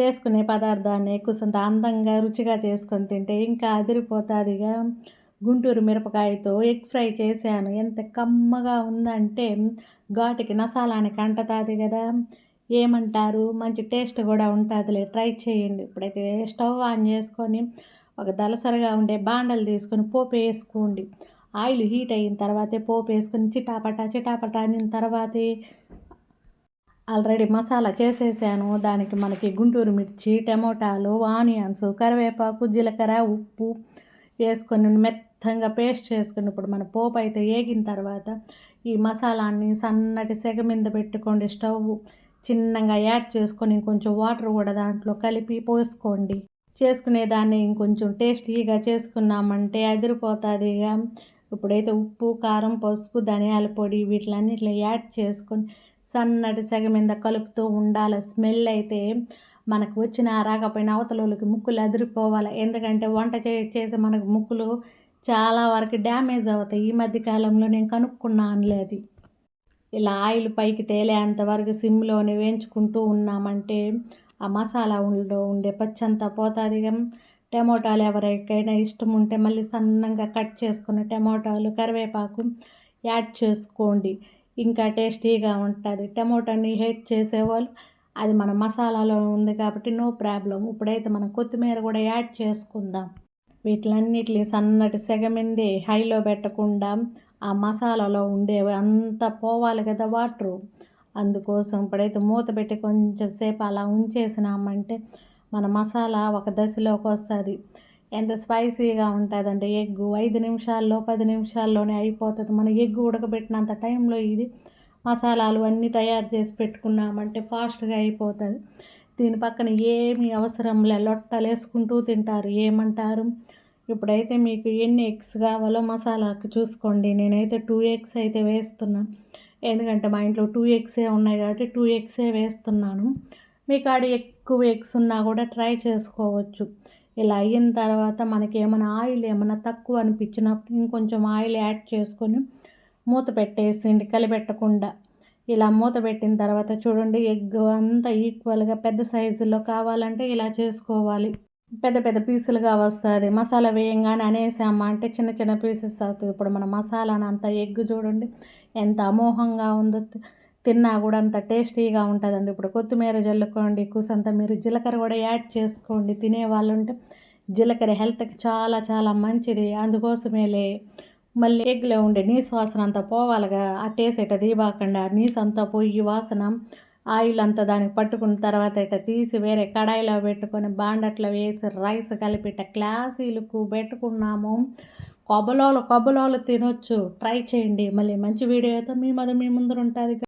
చేసుకునే పదార్థాన్ని కుసంత అందంగా రుచిగా చేసుకొని తింటే ఇంకా అదిరిపోతుందిగా గుంటూరు మిరపకాయతో ఎగ్ ఫ్రై చేశాను. ఎంత కమ్మగా ఉందంటే ఘాటుకి నసాలానికి అంటుతుంది కదా. ఏమంటారు? మంచి టేస్ట్ కూడా ఉంటుందిలే. ట్రై చేయండి. ఇప్పుడైతే స్టవ్ ఆన్ చేసుకొని ఒక దలసరిగా ఉండే బాండలు తీసుకొని పోపు వేసుకోండి. ఆయిల్ హీట్ అయిన తర్వాతే పోపు వేసుకొని చిటాపట చిటాపట అయిన తర్వాతే ఆల్రెడీ మసాలా చేసేసాను. దానికి మనకి గుంటూరు మిర్చి టమోటాలు ఆనియన్స్ కరివేపాకు జీలకర్ర ఉప్పు వేసుకొని మెత్తంగా పేస్ట్ చేసుకుని ఇప్పుడు మన పోపు అయితే వేగిన తర్వాత ఈ మసాలాన్ని సన్నటి సెగ మీద పెట్టుకోండి. స్టవ్ చిన్నగా యాడ్ చేసుకొని ఇంకొంచెం వాటర్ కూడా దాంట్లో కలిపి పోసుకోండి. చేసుకునే దాన్ని ఇంకొంచెం టేస్టీగా చేసుకున్నామంటే అదిరిపోతుంది ఇక. ఇప్పుడైతే ఉప్పు కారం పసుపు ధనియాల పొడి వీటిలన్నిటిని యాడ్ చేసుకొని సన్నటి సెగ మీద కలుపుతూ ఉండాలి స్మెల్ అయితే మనకు వచ్చిన రాకపోయిన అవతలకి ముక్కులు అదిరిపోవాలి. ఎందుకంటే వంట చేసి మనకు ముక్కులు చాలా వరకు డ్యామేజ్ అవుతాయి. ఈ మధ్య కాలంలో నేను కనుక్కున్నానులే అది. ఇలా ఆయిల్ పైకి తేలేంత వరకు సిమ్లోనే వేయించుకుంటూ ఉన్నామంటే ఆ మసాలా ఉండే ఉండే పచ్చంతా పోతుంది టమోటాలు ఎవరికైనా ఇష్టం ఉంటే మళ్ళీ సన్నంగా కట్ చేసుకున్న టమోటాలు కరివేపాకు యాడ్ చేసుకోండి. ఇంకా టేస్టీగా ఉంటుంది. టమోటాని హేట్ చేసేవాళ్ళు. అది మన మసాలాలో ఉంది కాబట్టి నో ప్రాబ్లం. ఇప్పుడైతే మనం కొత్తిమీర కూడా యాడ్ చేసుకుందాం. వీటిలన్నిటిని సన్నటి సెగమింది హైలో పెట్టకుండా ఆ మసాలాలో ఉండేవి అంతా పోవాలి కదా వాటరు. అందుకోసం ఇప్పుడైతే మూత పెట్టి కొంచెం సేపు అలా ఉంచేసినామంటే మన మసాలా ఒక దశలోకి వస్తుంది. ఎంత స్పైసీగా ఉంటుందంటే ఎగ్గు ఐదు నిమిషాల్లో పది నిమిషాల్లోనే అయిపోతుంది. మన ఎగ్గు ఉడకబెట్టినంత టైంలో ఇది మసాలాలు అన్నీ తయారు చేసి పెట్టుకున్నామంటే ఫాస్ట్గా అయిపోతుంది. దీని పక్కన ఏమి అవసరం లే లొట్టలు వేసుకుంటూ తింటారు. ఏమంటారు? ఇప్పుడైతే మీకు ఎన్ని ఎగ్స్ కావాలో మసాలాకు చూసుకోండి. నేనైతే టూ ఎగ్స్ అయితే వేస్తున్నాను ఎందుకంటే మా ఇంట్లో టూ ఎగ్సే ఉన్నాయి కాబట్టి టూ ఎగ్సే వేస్తున్నాను. మీకు ఆడ ఎక్కువ ఎగ్స్ ఉన్నా కూడా ట్రై చేసుకోవచ్చు. ఇలా అయిన తర్వాత మనకి ఏమైనా ఆయిల్ ఏమైనా తక్కువ అనిపించినప్పుడు ఇంకొంచెం ఆయిల్ యాడ్ చేసుకొని మూత పెట్టేసిండి కలిపెట్టకుండా. ఇలా మూత పెట్టిన తర్వాత చూడండి ఎగ్ అంతా ఈక్వల్గా పెద్ద సైజులో కావాలంటే ఇలా చేసుకోవాలి. పెద్ద పెద్ద పీసులుగా వస్తుంది. మసాలా వేయంగానే అనేసామా అంటే చిన్న చిన్న పీసెస్ అవుతుంది ఇప్పుడు మన మసాలాను అంత ఎగ్ చూడండి ఎంత అమోహంగా ఉందో. తిన్నా కూడా అంత టేస్టీగా ఉంటుందండి. ఇప్పుడు కొత్తిమీర జల్లుకోండి కూసంత మీరు జీలకర్ర కూడా యాడ్ చేసుకోండి. తినే వాళ్ళు ఉంటే జీలకర్ర హెల్త్కి చాలా చాలా మంచిది. అందుకోసమేలే మళ్ళీ ఎగ్లో ఉండే నీసు వాసన అంతా పోవాలిగా ఆ టేస్ట్ ఇట దీబాకుండా నీసు అంతా పోయి వాసన ఆయిల్ అంతా దానికి పట్టుకున్న తర్వాత ఇట తీసి వేరే కడాయిలో పెట్టుకొని బాండట్లో వేసి రైస్ కలిపి ఇట క్లాసీలకు పెట్టుకున్నాము. కొబ్బలోలు కొబ్బలోలు తినొచ్చు. ట్రై చేయండి. మళ్ళీ మంచి వీడియోతో మీ మధ్య మీ ముందర ఉంటుంది.